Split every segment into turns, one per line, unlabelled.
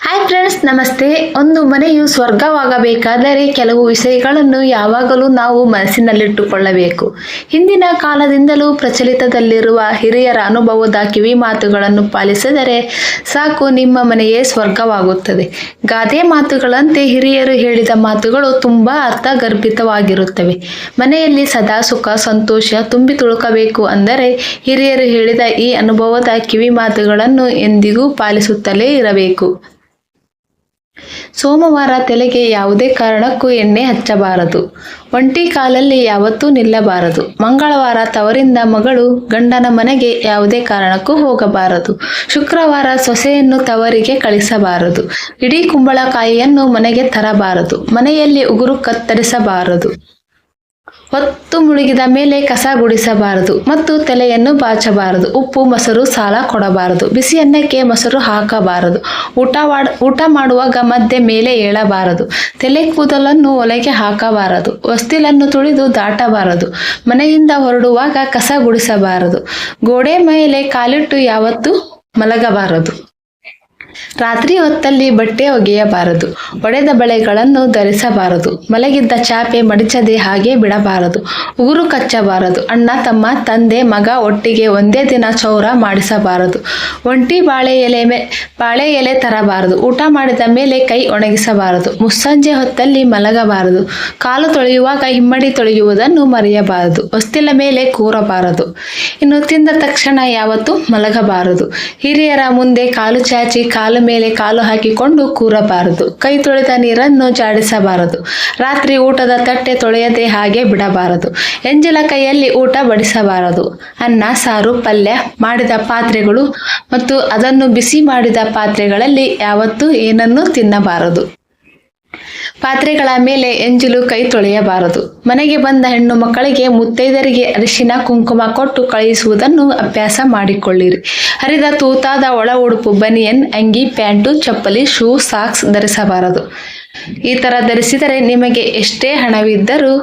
Hi friends ನಮಸ್ತೆ. ಒಂದು ಮನೆಯು ಸ್ವರ್ಗವಾಗಬೇಕಾದರೆ ಕೆಲವು ವಿಷಯಗಳನ್ನು ಯಾವಾಗಲೂ ನಾವು ಮನಸ್ಸಿನಲ್ಲಿಟ್ಟುಕೊಳ್ಳಬೇಕು. ಹಿಂದಿನ ಕಾಲದಿಂದಲೂ ಪ್ರಚಲಿತದಲ್ಲಿರುವ ಹಿರಿಯರ ಅನುಭವದ ಕಿವಿ ಮಾತುಗಳನ್ನು ಪಾಲಿಸಿದರೆ ಸಾಕು ನಿಮ್ಮ ಮನೆಯೇ ಸ್ವರ್ಗವಾಗುತ್ತದೆ. ಗಾದೆ ಮಾತುಗಳಂತೆ ಹಿರಿಯರು ಹೇಳಿದ ಮಾತುಗಳು ತುಂಬ ಅರ್ಥಗರ್ಭಿತವಾಗಿರುತ್ತವೆ. ಮನೆಯಲ್ಲಿ ಸದಾ ಸುಖ, ಸಂತೋಷ, ತುಂಬಿ ತುಳುಕಬೇಕು ಅಂದರೆ ಹಿರಿಯರು ಹೇಳಿದ ಈ ಅನುಭವದ ಕಿವಿ ಮಾತುಗಳನ್ನು ಎಂದಿಗೂ ಪಾಲಿಸುತ್ತಲೇ ಇರಬೇಕು. ಸೋಮವಾರ ತಲೆಗೆ ಯಾವುದೇ ಕಾರಣಕ್ಕೂ ಎಣ್ಣೆ ಹಚ್ಚಬಾರದು. ಒಂಟಿ ಕಾಲಲ್ಲಿ ಯಾವತ್ತೂ ನಿಲ್ಲಬಾರದು. ಮಂಗಳವಾರ ತವರಿಂದ ಮಗಳು ಗಂಡನ ಮನೆಗೆ ಯಾವುದೇ ಕಾರಣಕ್ಕೂ ಹೋಗಬಾರದು. ಶುಕ್ರವಾರ ಸೊಸೆಯನ್ನು ತವರಿಗೆ ಕಳಿಸಬಾರದು. ಇಡೀ ಕುಂಬಳಕಾಯಿಯನ್ನು ಮನೆಗೆ ತರಬಾರದು. ಮನೆಯಲ್ಲಿ ಉಗುರು ಕತ್ತರಿಸಬಾರದು. ಹೊತ್ತು ಮುಳುಗಿದ ಮೇಲೆ ಕಸ ಗುಡಿಸಬಾರದು ಮತ್ತು ತಲೆಯನ್ನು ಬಾಚಬಾರದು. ಉಪ್ಪು, ಮೊಸರು, ಸಾಲ ಕೊಡಬಾರದು. ಬಿಸಿ ಅನ್ನಕ್ಕೆ ಮೊಸರು ಹಾಕಬಾರದು. ಊಟ ಊಟ ಮಾಡುವಾಗ ಮಧ್ಯೆ ಮೇಲೆ ಏಳಬಾರದು. ತಲೆ ಕೂದಲನ್ನು ಒಲೆಗೆ ಹಾಕಬಾರದು. ಹೊಸ್ತಿಲನ್ನು ತುಳಿದು ದಾಟಬಾರದು. ಮನೆಯಿಂದ ಹೊರಡುವಾಗ ಕಸ ಗುಡಿಸಬಾರದು. ಗೋಡೆ ಮೇಲೆ ಕಾಲಿಟ್ಟು ಯಾವತ್ತೂ ಮಲಗಬಾರದು. ರಾತ್ರಿ ಹೊತ್ತಲ್ಲಿ ಬಟ್ಟೆ ಒಗೆಯಬಾರದು. ಒಡೆದ ಬಳೆಗಳನ್ನು ಧರಿಸಬಾರದು. ಮಲಗಿದ್ದ ಚಾಪೆ ಮಡಿಚದೆ ಹಾಗೆ ಬಿಡಬಾರದು. ಉಗುರು ಕಚ್ಚಬಾರದು. ಅಣ್ಣ, ತಮ್ಮ, ತಂದೆ, ಮಗ ಒಟ್ಟಿಗೆ ಒಂದೇ ದಿನ ಚೌರ ಮಾಡಿಸಬಾರದು. ಒಂಟಿ ಬಾಳೆ ಎಲೆ ಮೇ, ಬಾಳೆ ಎಲೆ ತರಬಾರದು. ಊಟ ಮಾಡಿದ ಮೇಲೆ ಕೈ ಒಣಗಿಸಬಾರದು. ಮುಸ್ಸಂಜೆ ಹೊತ್ತಲ್ಲಿ ಮಲಗಬಾರದು. ಕಾಲು ತೊಳೆಯುವಾಗ ಹಿಮ್ಮಡಿ ತೊಳೆಯುವುದನ್ನು ಮರೆಯಬಾರದು. ಹೊಸ್ತಿಲ ಮೇಲೆ ಕೂರಬಾರದು. ಇನ್ನು ತಿಂದ ತಕ್ಷಣ ಯಾವತ್ತೂ ಮಲಗಬಾರದು. ಹಿರಿಯರ ಮುಂದೆ ಕಾಲು ಚಾಚಿ ಕಾಲು ಮೇಲೆ ಕಾಲು ಹಾಕಿಕೊಂಡು ಕೂರಬಾರದು. ಕೈ ತೊಳೆದ ನೀರನ್ನು ಜಾಡಿಸಬಾರದು ರಾತ್ರಿ ಊಟದ ತಟ್ಟೆ ತೊಳೆಯದೆ ಹಾಗೆ ಬಿಡಬಾರದು. ಎಂಜಲ ಕೈಯಲ್ಲಿ ಊಟ ಬಡಿಸಬಾರದು. ಅನ್ನ, ಸಾರು, ಪಲ್ಯ ಮಾಡಿದ ಪಾತ್ರೆಗಳು ಮತ್ತು ಅದನ್ನು ಬಿಸಿ ಮಾಡಿದ ಪಾತ್ರೆಗಳಲ್ಲಿ ಯಾವತ್ತೂ ಏನನ್ನೂ ತಿನ್ನಬಾರದು. ಪಾತ್ರೆಗಳ ಮೇಲೆ ಎಂಜಲು ಕೈ ತೊಳೆಯಬಾರದು. ಮನೆಗೆ ಬಂದ ಹೆಣ್ಣು ಮಕ್ಕಳಿಗೆ ಮುತ್ತೈದರಿಗೆ ಅರಿಶಿನ, ಕುಂಕುಮ ಕೊಟ್ಟು ಕಳುಹಿಸುವುದನ್ನು ಅಭ್ಯಾಸ ಮಾಡಿಕೊಳ್ಳಿರಿ. ಹರಿದ ತೂತಾದ ಒಳ ಉಡುಪು, ಬನಿಯನ್, ಅಂಗಿ, ಪ್ಯಾಂಟು, ಚಪ್ಪಲಿ, ಶೂ, ಸಾಕ್ಸ್ ಧರಿಸಬಾರದು. ಈ ಥರ ಧರಿಸಿದರೆ ನಿಮಗೆ ಎಷ್ಟೇ ಹಣವಿದ್ದರೂ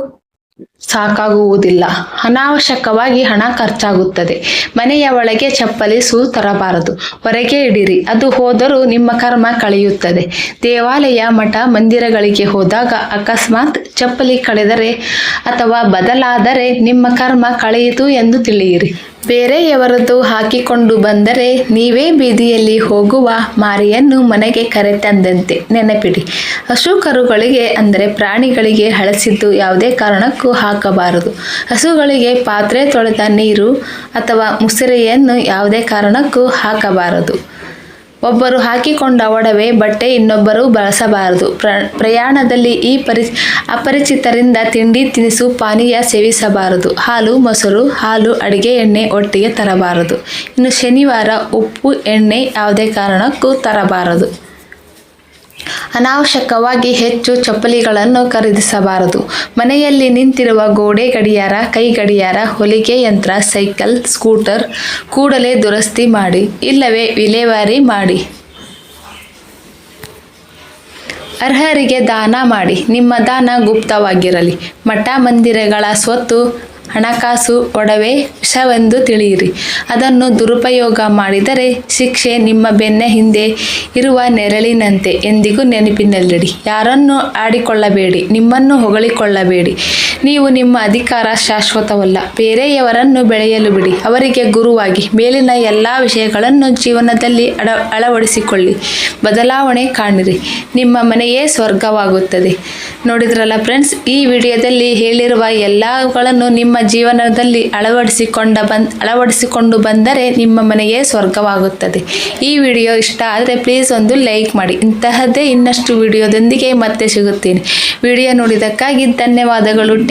ಸಾಕಾಗುವುದಿಲ್ಲ. ಅನಾವಶ್ಯಕವಾಗಿ ಹಣ ಖರ್ಚಾಗುತ್ತದೆ. ಮನೆಯ ಒಳಗೆ ಚಪ್ಪಲಿ ಸೂ ತರಬಾರದು. ಹೊರಗೆ ಇಡಿರಿ. ಅದು ಹೋದರೂ ನಿಮ್ಮ ಕರ್ಮ ಕಳೆಯುತ್ತದೆ. ದೇವಾಲಯ ಮಠ ಮಂದಿರಗಳಿಗೆ ಹೋದಾಗ ಅಕಸ್ಮಾತ್ ಚಪ್ಪಲಿ ಕಳೆದರೆ ಅಥವಾ ಬದಲಾದರೆ ನಿಮ್ಮ ಕರ್ಮ ಕಳೆಯಿತು ಎಂದು ತಿಳಿಯಿರಿ. ಬೇರೆಯವರದ್ದು ಹಾಕಿಕೊಂಡು ಬಂದರೆ ನೀವೇ ಬೀದಿಯಲ್ಲಿ ಹೋಗುವ ಮಾರಿಯನ್ನು ಮನೆಗೆ ಕರೆತಂದಂತೆ ನೆನಪಿಡಿ. ಹಸು ಕರುಗಳಿಗೆ ಅಂದರೆ ಪ್ರಾಣಿಗಳಿಗೆ ಹಳಸಿದ್ದು ಯಾವುದೇ ಕಾರಣಕ್ಕೂ ಹಾಕಬಾರದು. ಹಸುಗಳಿಗೆ ಪಾತ್ರೆ ತೊಳೆದ ನೀರು ಅಥವಾ ಮುಸಿರೆಯನ್ನು ಯಾವುದೇ ಕಾರಣಕ್ಕೂ ಹಾಕಬಾರದು. ಒಬ್ಬರು ಹಾಕಿಕೊಂಡ ಒಡವೆ, ಬಟ್ಟೆ ಇನ್ನೊಬ್ಬರು ಬಳಸಬಾರದು. ಪ್ರ, ಪ್ರಯಾಣದಲ್ಲಿ ಈ ಪರಿ, ಅಪರಿಚಿತರಿಂದ ತಿಂಡಿ ತಿನಿಸು, ಪಾನೀಯ ಸೇವಿಸಬಾರದು. ಹಾಲು, ಮೊಸರು, ಹಾಲು, ಅಡುಗೆ ಎಣ್ಣೆ ಒಟ್ಟಿಗೆ ತರಬಾರದು. ಇನ್ನು ಶನಿವಾರ ಉಪ್ಪು, ಎಣ್ಣೆ ಯಾವುದೇ ಕಾರಣಕ್ಕೂ ತರಬಾರದು. ಅನಾವಶ್ಯಕವಾಗಿ ಹೆಚ್ಚು ಚಪ್ಪಲಿಗಳನ್ನು ಖರೀದಿಸಬಾರದು. ಮನೆಯಲ್ಲಿ ನಿಂತಿರುವ ಗೋಡೆ ಗಡಿಯಾರ, ಕೈ ಗಡಿಯಾರ, ಹೊಲಿಗೆ ಯಂತ್ರ, ಸೈಕಲ್, ಸ್ಕೂಟರ್ ಕೂಡಲೇ ದುರಸ್ತಿ ಮಾಡಿ, ಇಲ್ಲವೇ ವಿಲೇವಾರಿ ಮಾಡಿ. ಅರ್ಹರಿಗೆ ದಾನ ಮಾಡಿ. ನಿಮ್ಮ ದಾನ ಗುಪ್ತವಾಗಿರಲಿ. ಮಠ ಮಂದಿರಗಳ ಸ್ವತ್ತು ಹಣಕಾಸು ಒಡವೆ ವಿಷವೆಂದು ತಿಳಿಯಿರಿ. ಅದನ್ನು ದುರುಪಯೋಗ ಮಾಡಿದರೆ ಶಿಕ್ಷೆ ನಿಮ್ಮ ಬೆನ್ನ ಹಿಂದೆ ಇರುವ ನೆರಳಿನಂತೆ ಎಂದಿಗೂ ನೆನಪಿನಲ್ಲಿಡಿ. ಯಾರನ್ನು ಆಡಿಕೊಳ್ಳಬೇಡಿ, ನಿಮ್ಮನ್ನು ಹೊಗಳಿಕೊಳ್ಳಬೇಡಿ. ನೀವು ನಿಮ್ಮ ಅಧಿಕಾರ ಶಾಶ್ವತವಲ್ಲ. ಬೇರೆಯವರನ್ನು ಬೆಳೆಯಲು ಬಿಡಿ. ಅವರಿಗೆ ಗುರುವಾಗಿ, ಮೇಲಿನ ಎಲ್ಲ ವಿಷಯಗಳನ್ನು ಜೀವನದಲ್ಲಿ ಅಡ ಅಳವಡಿಸಿಕೊಳ್ಳಿ. ಬದಲಾವಣೆ ಕಾಣಿರಿ. ನಿಮ್ಮ ಮನೆಯೇ ಸ್ವರ್ಗವಾಗುತ್ತದೆ. ನೋಡಿದ್ರಲ್ಲ ಫ್ರೆಂಡ್ಸ್, ಈ ವಿಡಿಯೋದಲ್ಲಿ ಹೇಳಿರುವ ಎಲ್ಲಗಳನ್ನು ನಿಮ್ಮ ಜೀವನದಲ್ಲಿ ಅಳವಡಿಸಿಕೊಂಡ ಬಂದ್, ಅಳವಡಿಸಿಕೊಂಡು ಬಂದರೆ ನಿಮ್ಮ ಮನೆಯೇ ಸ್ವರ್ಗವಾಗುತ್ತದೆ. ಈ ವಿಡಿಯೋ ಇಷ್ಟ ಆದರೆ ಪ್ಲೀಸ್ ಒಂದು ಲೈಕ್ ಮಾಡಿ. ಇಂತಹದ್ದೇ ಇನ್ನಷ್ಟು ವಿಡಿಯೋದೊಂದಿಗೆ ಮತ್ತೆ ಸಿಗುತ್ತೇನೆ. ವಿಡಿಯೋ ನೋಡಿದ್ದಕ್ಕಾಗಿ ಧನ್ಯವಾದಗಳು.